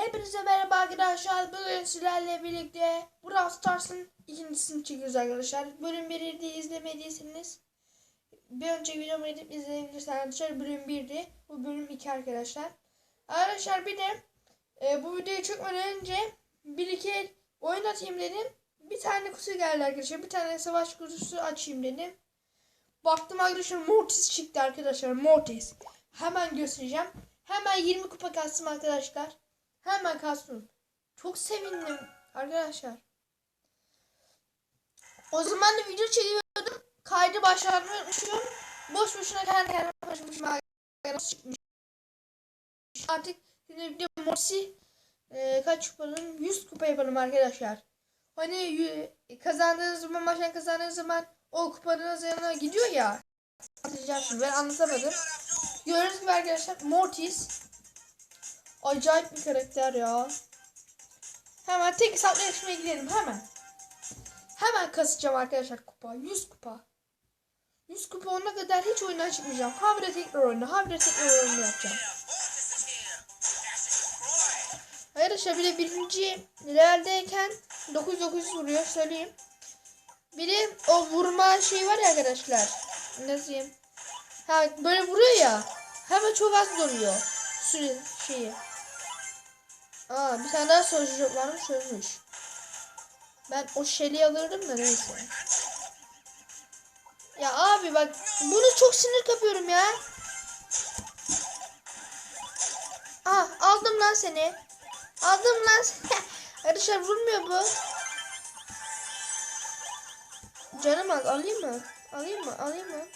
Hepinize merhaba arkadaşlar. Bugün sizlerle birlikte Brawl Stars'ın ikincisini çekiyoruz arkadaşlar. Bölüm 1'i de izlemediyseniz bir önceki videomu gidip izleyebilirsiniz arkadaşlar. Bölüm 1'di. Bu bölüm 2 arkadaşlar. Arkadaşlar bir de e, bu videoyu çekmeden önce bir iki oyun atayım dedim. Bir tane kutu geldi arkadaşlar. Bir tane savaş kutusu açayım dedim. Baktım arkadaşlar Mortis çıktı arkadaşlar. Mortis. Hemen göstereceğim. Hemen 20 kupa kastım arkadaşlar. Hemen kastım. Çok sevindim arkadaşlar. O zaman da video çekiyordum. Kaydı başlatmayı. Boş boşuna kendi kendime başlamışım. Artık şimdi bir de Mortis'i e, kaç kupalım? 100 kupa yapalım arkadaşlar. Hani kazandığınız zaman maçtan kazandığınız zaman o kupanız yanına gidiyor ya. Anlatacağım şimdi ben anlatamadım. Gördüğünüz gibi arkadaşlar Mortis acayip bir karakter ya. Hemen tek hesapla yarışmaya gidelim hemen. Hemen kasacağım arkadaşlar kupa. 100 kupa. 100 kupa olana kadar hiç oyundan çıkmayacağım. Habire tekrar oyunu, habire tekrar oyunu yapacağım. Arkadaşlar bir de birinci leveldeyken 9-9 vuruyor söyleyeyim. Bir de o vurma şey var ya arkadaşlar. Nasıl diyeyim? Ha böyle vuruyor ya. Hemen çok az duruyor. Süre şeyi. Aa bir tane daha sözcük varmış sözmüş. Ben o şeli alırdım da neyse. Ya abi bak bunu çok sinir kapıyorum ya. Ah aldım lan seni. Aldım lan seni. Arkadaşlar vurmuyor bu. Canım al alayım mı? Alayım mı? Alayım mı?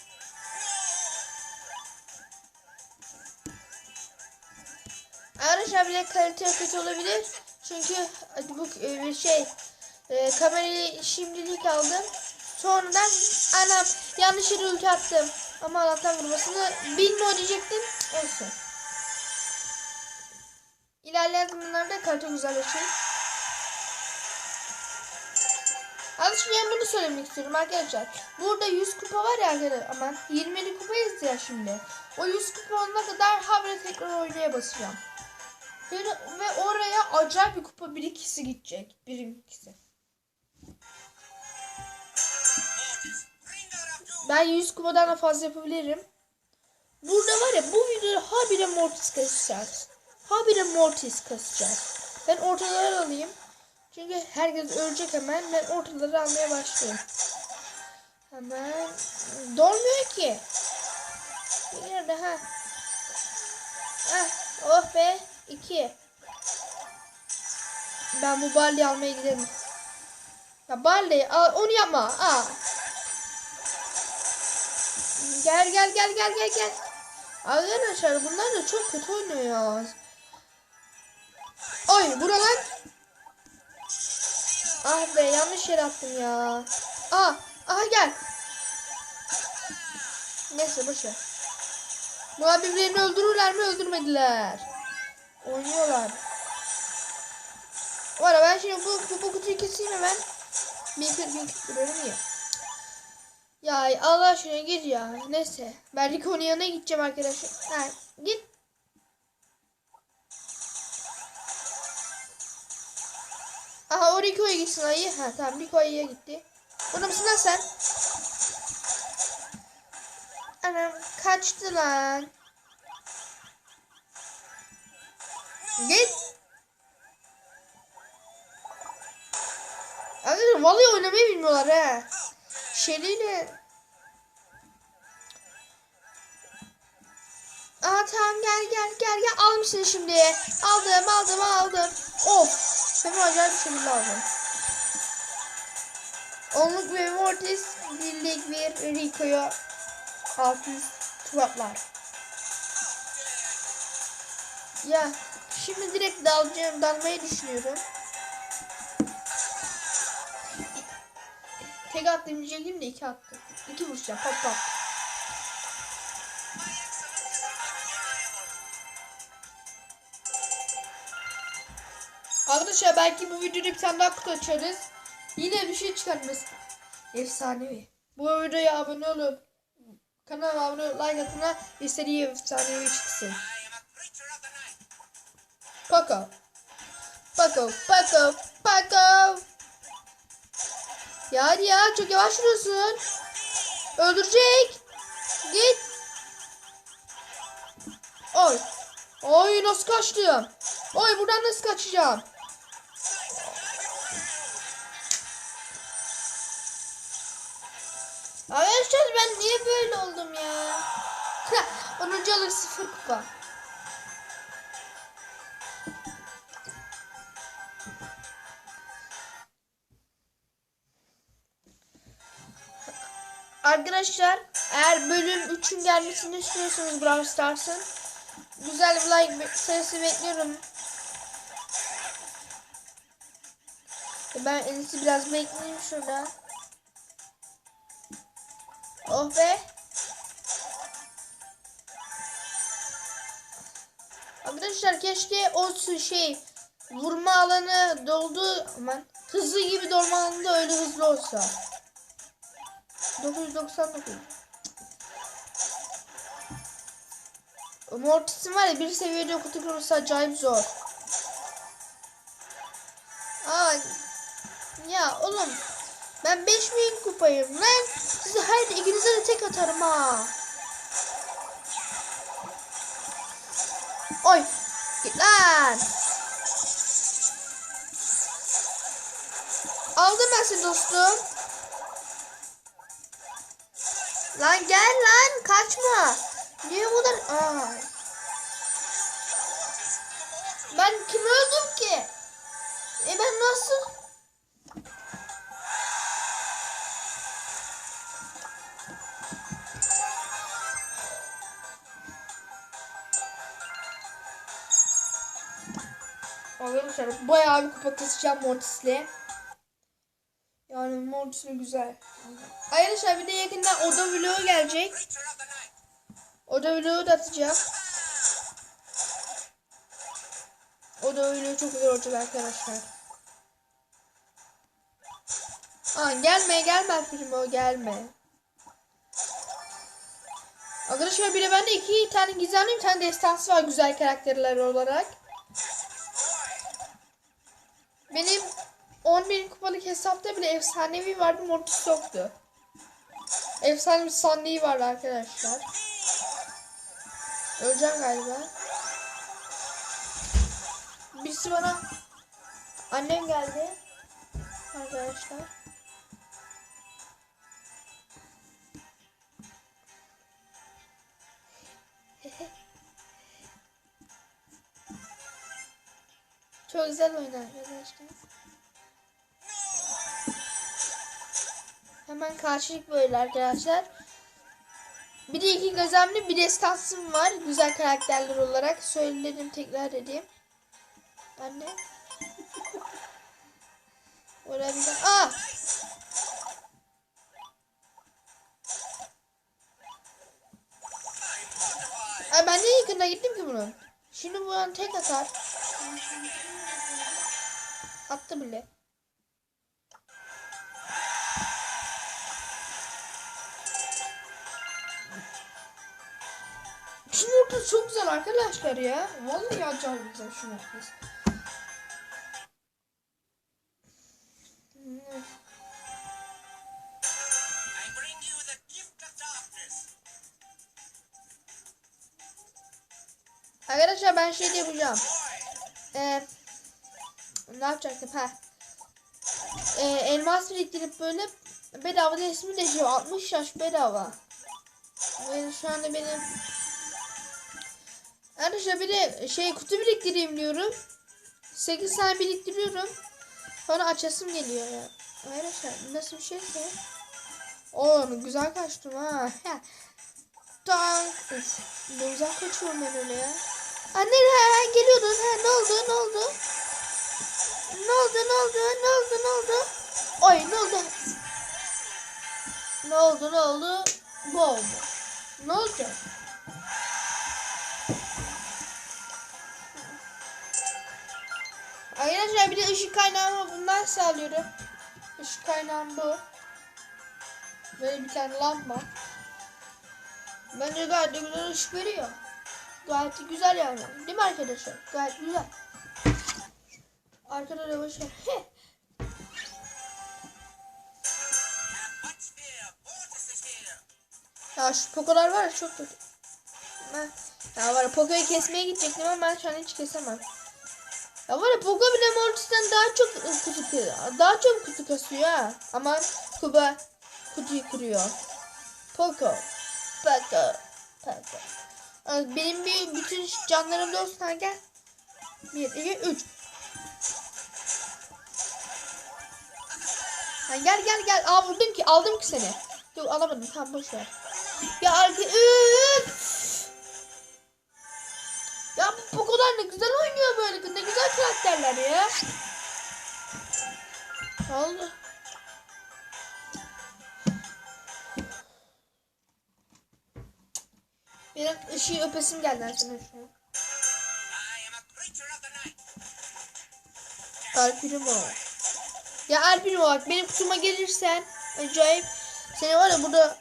Arkadaşlar bile kalite kötü olabilir. Çünkü bu e, şey e, kamerayı şimdilik aldım. Sonradan anam yanlış yere ulti attım. Ama Allah'tan vurmasını bilmiyor diyecektim. Olsun. İlerleyen zamanlarda kalite güzelleşir. Arkadaşlar ben bunu söylemek istiyorum arkadaşlar. Burada 100 kupa var ya arkadaşlar. Aman 20'li kupayız ya şimdi. O 100 kupa olana kadar habire tekrar oynaya basacağım. Ve, ve oraya acayip bir kupa bir ikisi gidecek. Bir ikisi. Ben 100 kupadan da fazla yapabilirim. Burada var ya bu videoda habire Mortis kasacağız. Habire Mortis kasacağız. Ben ortaları alayım. Çünkü herkes ölecek hemen. Ben ortaları almaya başlıyorum. Hemen. Dolmuyor ki. Bir yerde ha. Ah, oh be. İki. Ben bu Barley'i almaya gidelim. Ya Barley onu yapma. Aa. Gel gel gel gel gel gel. Arkadaşlar bunlar da çok kötü oynuyor. Oy buralar. Ah be yanlış yere attım ya. Aa, aha gel. Neyse boşver. Bunlar birbirlerini öldürürler mi öldürmediler. Oynuyorlar. Var ben şimdi bu, bu, bu kutuyu keseyim hemen. Bir kırk bin kırıyorum ya. Ya Allah aşkına git ya. Neyse. Ben Rico'nun yanına gideceğim arkadaşlar. Ha, git. Aha o Rico'ya gitsin ayı. Ha tamam Rico ayıya gitti. Burada mısın lan sen? Anam kaçtı lan. Git. Arkadaşlar vallahi oynamayı bilmiyorlar ha. Şeliyle. Aa tamam gel gel gel gel almışsın şimdi. Aldım aldım aldım. Of. Seni acayip bir şekilde aldım. Onluk ve Mortis birlik bir Rico'yu 600 tuvatlar. Ya şimdi direkt dalacağım, dalmayı düşünüyorum. Tek attım diyecektim de iki attım. İki vuracağım pop pop. Arkadaşlar belki bu videoda bir tane daha kutu açarız. Yine bir şey çıkarmaz. Efsanevi. Bu videoya abone olup kanala abone olup like atına istediği efsanevi çıksın. Kaka. Paco, Paco, Paco. Ya hadi ya çok yavaş yürüyorsun. Öldürecek. Git. Oy. Oy nasıl kaçtım? Oy buradan nasıl kaçacağım? Arkadaşlar ben niye böyle oldum ya? 10. alır sıfır kupa. Arkadaşlar eğer bölüm 3'ün gelmesini istiyorsanız Brawl Stars'ın güzel bir like sayısı bekliyorum. Ben en iyisi biraz bekleyeyim şurada. Oh be. Arkadaşlar keşke o şey vurma alanı doldu aman hızlı gibi dolma alanı da öyle hızlı olsa. 999. O Mortis'in var ya bir seviyede kutu kırması acayip zor. Aa, ya oğlum ben 5000 kupayım lan. Size her ikinize de tek atarım ha. Oy. Git lan. Aldım ben seni dostum. Lan gel lan kaçma. Niye bu kadar? Aa. Ben kim öldüm ki? E ben nasıl? Arkadaşlar bayağı bir kupa kasacağım Mortis'le. Yani Mortis'le güzel. Arkadaşlar bir de yakında oda vlogu gelecek. Oda vlogu da atacağım. Oda vlogu çok güzel olacak arkadaşlar. Aa, gelme gelme Primo gelme. Arkadaşlar bir de bende iki tane gizemli bir tane destansı var güzel karakterler olarak. Benim 10.000 kupalık hesapta bile efsanevi vardı Mortis yoktu. Efsane bir sandığı vardı arkadaşlar. Öleceğim galiba. Birisi bana annem geldi. Arkadaşlar. Çok güzel oynar arkadaşlar. Hemen karşılık böyle arkadaşlar. Bir de iki gözlemli bir destansım var. Güzel karakterler olarak. Söyledim tekrar edeyim. Anne. Oraya bir. Aa! Ay ben niye yakında gittim ki bunun? Şimdi buradan tek atar. Attı bile. Şunun ortası çok güzel arkadaşlar ya. Vallahi acayip güzel of darkness. Arkadaşlar ben şey yapacağım. Ee, ne yapacaktım ha? Ee, elmas biriktirip böyle bedava resmi de şey 60 yaş bedava. Ve şu anda benim Arkadaşlar bir de şey kutu biriktireyim diyorum. 8 tane biriktiriyorum. Sonra açasım geliyor ya. Arkadaşlar nasıl bir şeyse. Oo güzel kaçtım ha. Tank. Ne güzel kaçıyorum ben öyle ya. Anne ha, geliyordun ha ne oldu ne oldu? Ne oldu ne oldu ne oldu ne oldu? Ay ne oldu? Ne oldu ne oldu? Bu oldu. Ne olacak? Arkadaşlar bir de ışık kaynağımı bundan sağlıyorum. Işık kaynağım bu. Böyle bir tane lamba. Bence gayet de güzel ışık veriyor. Gayet de güzel yani. Değil mi arkadaşlar? Gayet güzel. Arkada da here. Ya şu pokolar var ya çok kötü. Ben, ya var ya pokoyu kesmeye gidecektim ama ben şu an hiç kesemem. Ya var ya Poco bile Mortis'ten daha çok kutu daha çok kutu kasıyor ha. Ama Kuba kutuyu kırıyor. Poco. Poco. Poco. Benim bir bütün canlarım ha gel. Bir, iki, üç. Ha, gel gel gel. Aa vurdum ki aldım ki seni. Yok alamadım tamam boş ver. Ya arka bu Poco'lar ne güzel oynuyor böyle. Ne güzel karakterler ya. Oldu? Benim ışığı öpesim geldi aslında şu an. Ya Alpinimo bak benim kutuma gelirsen acayip seni var ya burada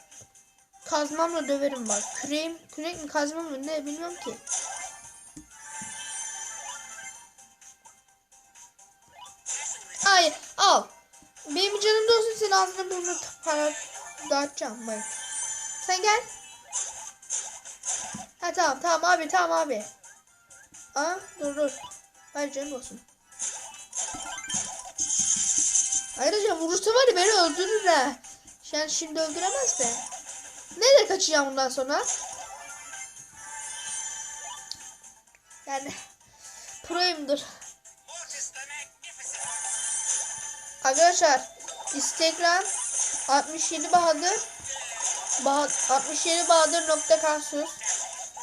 kazmamla döverim bak. Küreğim, kürek mi kazmam mı ne bilmiyorum ki. Benim canım da olsun senin ağzına burnunu para dağıtacağım bak. Sen gel. Ha tamam tamam abi tamam abi. Aa dur dur. Hayır canım olsun. Ayrıca vurursa var ya beni öldürür ha. Sen şimdi öldüremez de. Nereye kaçacağım bundan sonra? Yani proyumdur. Arkadaşlar Instagram 67 Bahadır bah 67 Bahadır nokta kansuz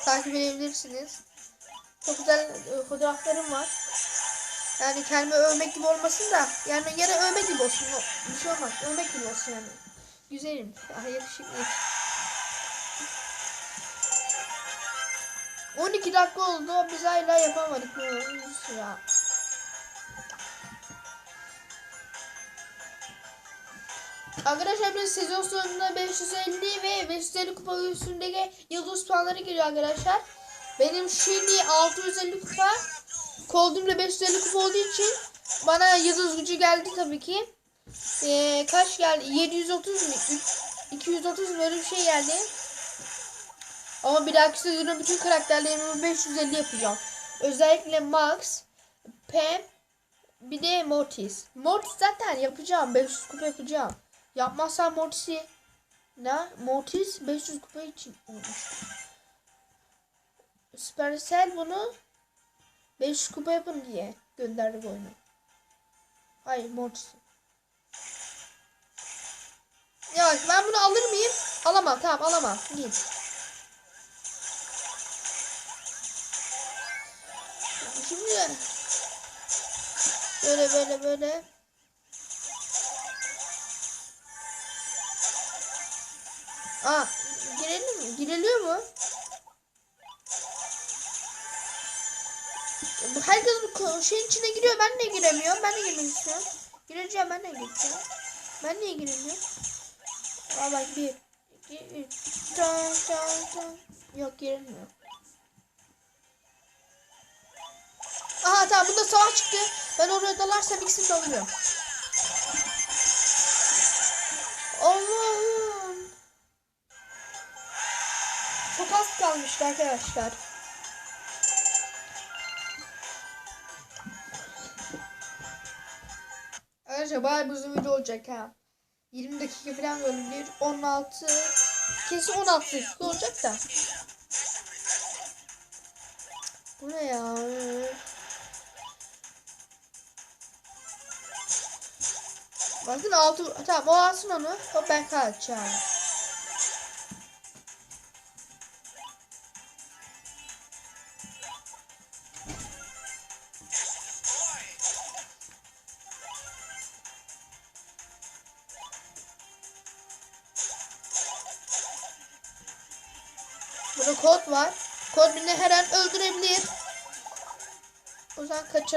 takip edebilirsiniz. Çok güzel e, fotoğraflarım var. Yani kendimi övmek gibi olmasın da yani yine övmek gibi olsun. Bir şey olmaz. Övmek gibi olsun yani. Güzelim. Ah yakışıklıyım. 12 dakika oldu. Biz hala yapamadık. Ya. Arkadaşlar biz sezon sonunda 550 ve 550 kupa üstündeki yıldız puanları geliyor arkadaşlar. Benim şimdi 650 kupa, Cold'umda 550 kupa olduğu için bana yıldız gücü geldi tabii ki. Ee, kaç geldi? 730 mu? Üç- 230 mu? Öyle bir şey geldi. Ama bir dahaki sezonun bütün karakterlerimi 550 yapacağım. Özellikle Max, Pam, bir de Mortis. Mortis zaten yapacağım. 500 kupa yapacağım. Yapmazsam Mortis'i ne? Mortis 500 kupa için olmuş. Supercell bunu 500 kupa yapın diye gönderdi bu oyunu. Hayır Mortis. Ya ben bunu alır mıyım? Alamam. Tamam alamam. Git. Şimdi böyle böyle böyle Aa, girelim mi? Giriliyor mu? Herkes bu şeyin içine giriyor. Ben de giremiyorum. Ben de girmek istiyorum. Gireceğim ben de gireceğim. Ben niye giremiyorum? Aa bak bir, iki, üç. Tan, tan, tan. Yok girilmiyor. Aha tamam bunda savaş çıktı. Ben oraya dalarsam ikisini de alıyorum. Kalmıştı arkadaşlar. Arkadaşlar bayağı bir uzun video olacak ha. 20 dakika falan bölümler. 16 kesin 16 dakika olacak da. Bu ne ya? Bakın altı tamam o alsın onu. O ben kaçacağım.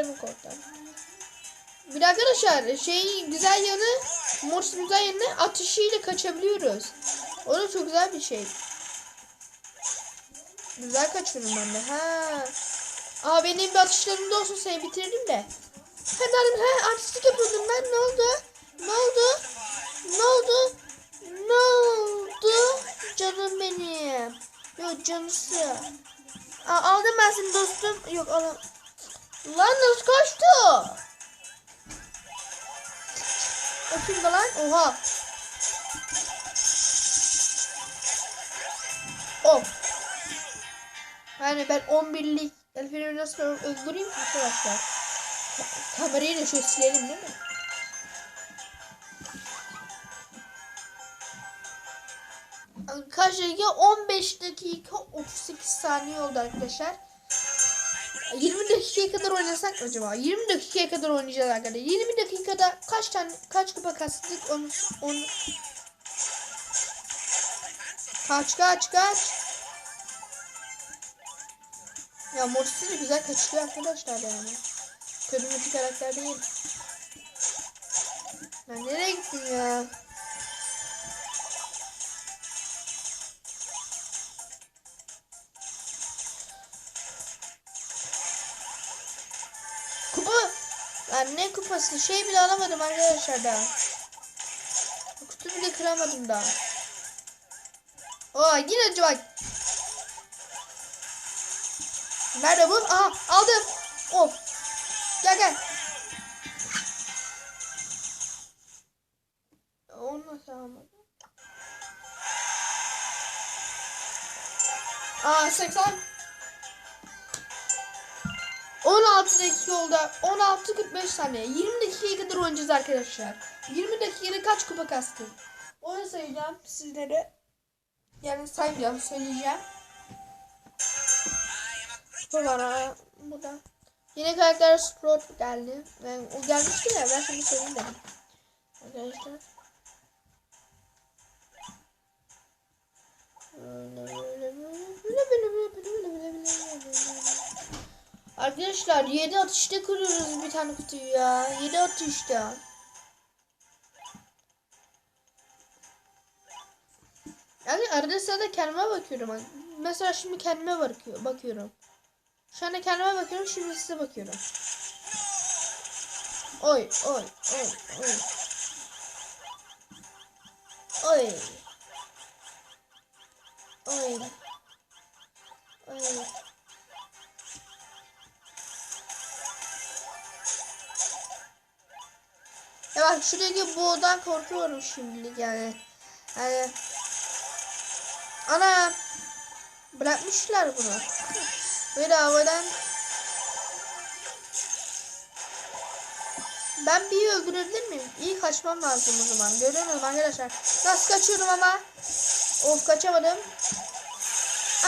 Kaçarım koddan. Bir arkadaşlar şey güzel yanı Morse güzel yanı atışıyla kaçabiliyoruz. O da çok güzel bir şey. Güzel kaçıyorum ben de. Ha. Aa benim bir atışlarım da olsun seni bitirdim de. Efendim he artistlik yapıyordum ben ne oldu? Ne oldu? Ne oldu? Ne oldu? Canım benim. Yok canısı. Aa, aldım ben seni dostum. Yok alam. Lan nasıl kaçtı? O kimdi lan? Oha. Of. Yani ben 11'lik Elfen'i nasıl öldüreyim ki arkadaşlar? Ka- Kamerayı da şöyle silelim değil mi? Karşıya 15 dakika 38 saniye oldu arkadaşlar. 20 dakikaya kadar oynasak acaba? 20 dakikaya kadar oynayacağız arkadaşlar. 20 dakikada kaç tane kaç kupa kastık onu onu Kaç kaç kaç. Ya Morsi de güzel kaçıyor arkadaşlar yani. Bir karakter değil. Ben nereye gittim ya? Ben ne kupası? Şey bile alamadım arkadaşlar daha. Kutu bile kıramadım daha. Aa yine acaba. Nerede bu? Aha aldım. Of. Gel gel. Onu nasıl almadım? Aa 80. 16 dakika oldu. 16 45 saniye. 20 dakikaya kadar oynayacağız arkadaşlar. 20 dakikada kaç kupa kastık? Onu sayacağım sizlere. Yani saymayacağım, söyleyeceğim. Bu bana bu da. Yeni karakter Sprout geldi. Ben, o gelmişti ya ben şimdi söyleyeyim dedim. Arkadaşlar. Arkadaşlar 7 atışta kırıyoruz bir tane kutuyu ya. 7 atışta. Yani arada sırada kendime bakıyorum. Mesela şimdi kendime bakıyor, bakıyorum. Şu anda kendime bakıyorum, şimdi size bakıyorum. Oy, oy, oy, oy. Oy. Oy. Oy. Bak şuradaki boğdan korkuyorum şimdilik yani. Yani Ana bırakmışlar bunu. Böyle havadan Ben bir öldürebilir miyim? İyi kaçmam lazım o zaman. Görüyor musun arkadaşlar? Nasıl kaçıyorum ama? Of kaçamadım.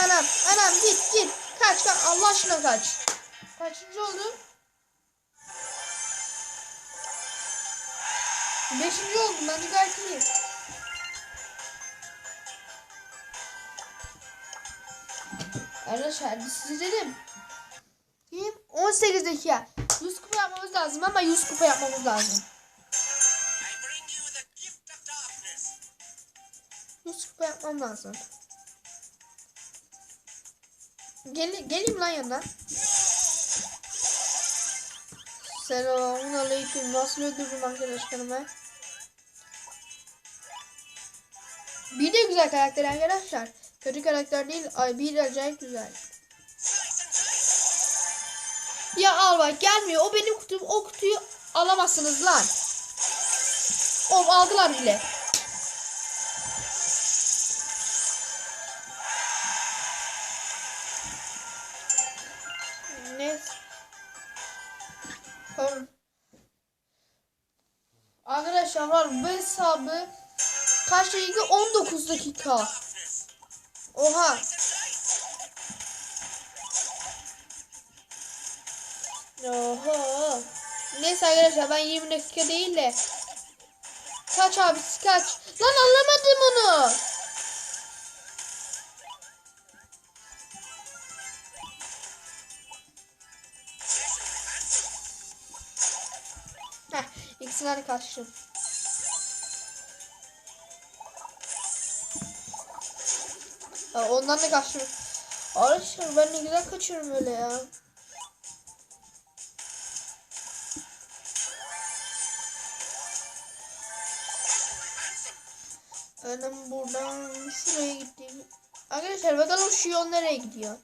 Anam, anam git git. Kaç kaç. Allah aşkına kaç. Kaçıncı oldum? Beşinci oldum. Bence gayet iyi. Arkadaşlar size dedim. Kim? 18 dakika. 100 kupa yapmamız lazım ama 100 kupa yapmamız lazım. I bring you the gift of darkness. 100 kupa yapmam lazım. Gel, geleyim lan yanına. Selamun aleyküm. Nasıl öldürdüm arkadaşlarımı? Güzel karakter arkadaşlar. Kötü karakter değil. Ay bir acayip güzel. Ya al bak gelmiyor. O benim kutum. O kutuyu alamazsınız lan. Of aldılar bile. Ne? Tamam. Arkadaşlar var bu hesabı kaç dakika? 19 dakika. Oha. Oha. Neyse arkadaşlar ben 20 dakika değil de kaç abi kaç. Lan anlamadım onu. Heh, ikisinden kaçtım. Ha, ondan da kaçtım. Arkadaşlar ben ne güzel kaçıyorum öyle ya. Benim buradan şuraya gittiğim. Arkadaşlar bakalım şu yol nereye gidiyor.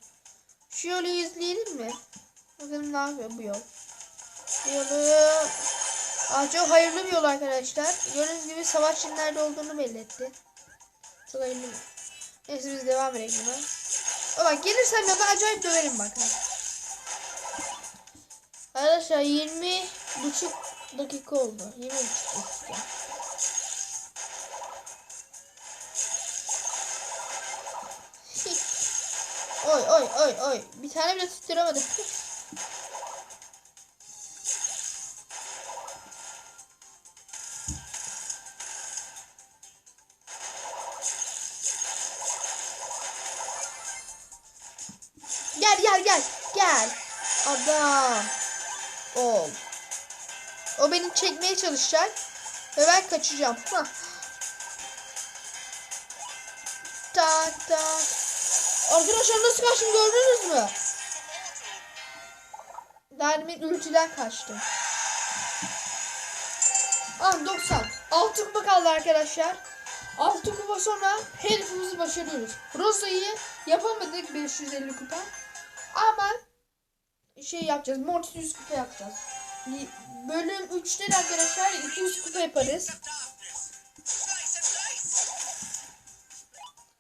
Şu yolu izleyelim mi? Bakalım ne yapıyor bu yol. Yolu... Aa, çok hayırlı bir yol arkadaşlar. Gördüğünüz gibi savaş nerede olduğunu belli etti. Çok hayırlı bir Neyse biz devam edelim buna. O bak gelirsem yana acayip döverim bak. Arkadaşlar 20 buçuk dakika oldu. 20 buçuk dakika. Oy oy oy oy. Bir tane bile tutturamadım. Çalışacak. Ve ben kaçacağım. Hah. Tak tak. Arkadaşlar nasıl kaçtım gördünüz mü? Dermin ultiden kaçtım. Ah 90. 6 kupa kaldı arkadaşlar. 6 kupa sonra hedefimizi başarıyoruz. Rosa'yı yapamadık 550 kupa. Ama şey yapacağız. Mortis 100 kupa yapacağız. Bölüm 3'te de arkadaşlar 200 kupa yaparız. Slice and dice.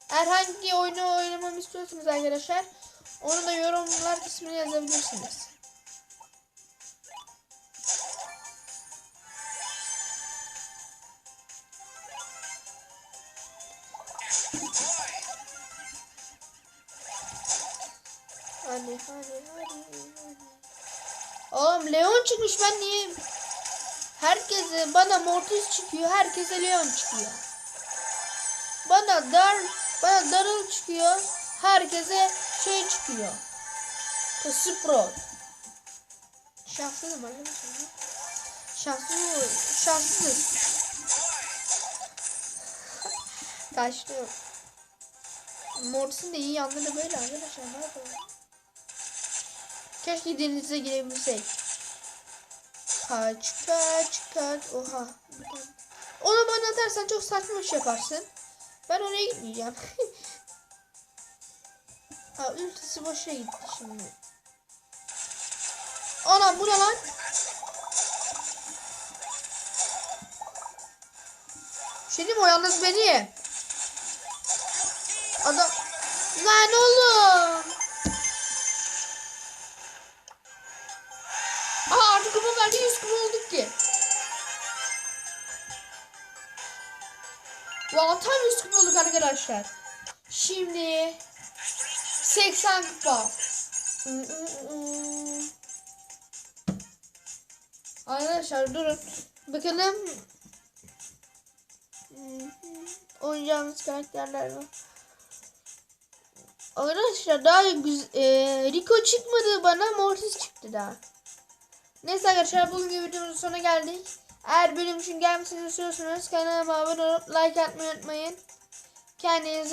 Eğer hangi oyunu oynamamı istiyorsanız arkadaşlar onu da yorumlar kısmına yazabilirsiniz. Oğlum Leon çıkmış ben niye? Herkese bana Mortis çıkıyor, herkese Leon çıkıyor. Bana dar, bana Darıl çıkıyor, herkese şey çıkıyor. Spro. Şanslıyım arkadaşlar. Şanslı, şanslı. Kaçtım. Mortis'in de iyi yanları böyle arkadaşlar. Ne yapalım? Keşke denize girebilsek. Kaç kaç kaç. Oha. Onu bana atarsan çok saçma bir şey yaparsın. Ben oraya gitmeyeceğim. ha ultisi boşa gitti şimdi. Anam bu ne lan? Şey diyeyim mi? o yalnız beni. Adam. Lan oğlum. Tam 100 kupa olduk arkadaşlar. Şimdi 80 kupa. Arkadaşlar durun. Bakalım. Oynayacağımız karakterler var. Arkadaşlar daha güzel, Rico çıkmadı bana Mortis çıktı daha. Neyse arkadaşlar bugünkü videomuzun sonuna geldik. Eğer bölüm için gelmesini istiyorsanız kanalıma abone olup like atmayı unutmayın. Kendinize